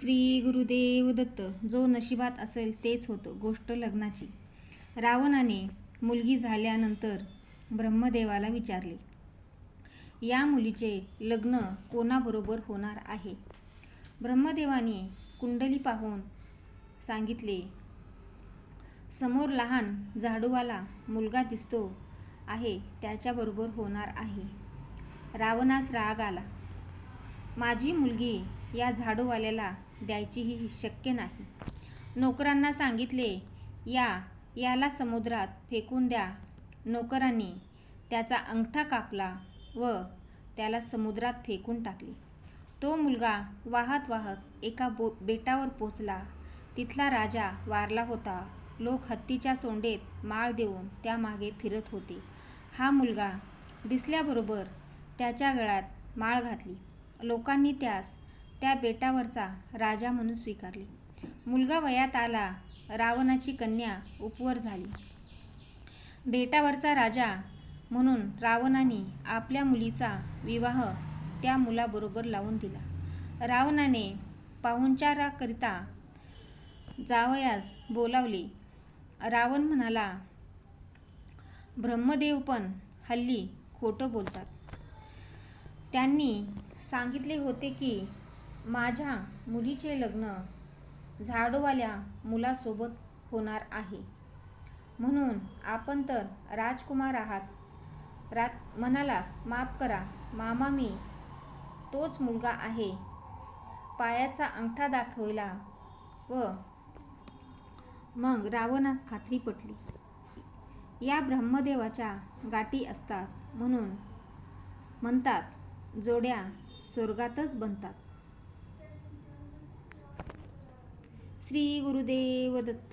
श्री गुरुदेव दत्त जो नशिबात असेल तेच होतं गोष्ट लग्नाची. रावणाने मुलगी झाल्यानंतर ब्रह्मदेवाला विचारले या मुलीचे लग्न कोणाबरोबर होणार आहे? ब्रह्मदेवाने कुंडली पाहून सांगितले समोर लहान झाडूवाला मुलगा दिसतो आहे त्याच्याबरोबर होणार आहे. रावणास राग आला माझी मुलगी या झाडूवाल्याला द्यायचीही शक्य नाही. नोकरांना सांगितले या याला समुद्रात फेकून द्या. नोकरांनी त्याचा अंगठा कापला व त्याला समुद्रात फेकून टाकले. तो मुलगा वाहत वाहत एका बो बेटावर पोचला तिथला राजा वारला होता. लोक हत्तीच्या सोंडेत माळ देऊन त्यामागे फिरत होते. हा मुलगा दिसल्याबरोबर त्याच्या गळ्यात माळ घातली. लोकांनी त्यास त्या बेटावरचा राजा म्हणून स्वीकारले. मुलगा वयात आला रावणाची कन्या उपवर झाली. बेटावरचा राजा म्हणून रावणाने आपल्या मुलीचा विवाह त्या मुलाबरोबर लावून दिला. रावणाने पाहुणचाराकरिता जावयास बोलावले. रावण म्हणाला ब्रह्मदेव पण हल्ली खोटं बोलतात. त्यांनी सांगितले होते की माझ्या मुलीचे लग्न झाडोवाल्या मुलासोबत होणार आहे. म्हणून आपण तर राजकुमार आहात. रा म्हणाला माफ करा मामा मी तोच मुलगा आहे. पायाचा अंगठा दाखवला व मग रावणास खात्री पटली. या ब्रह्मदेवाच्या गाठी असतात म्हणून म्हणतात जोड्या स्वर्गातच बनतात. श्री गुरुदेव दत्त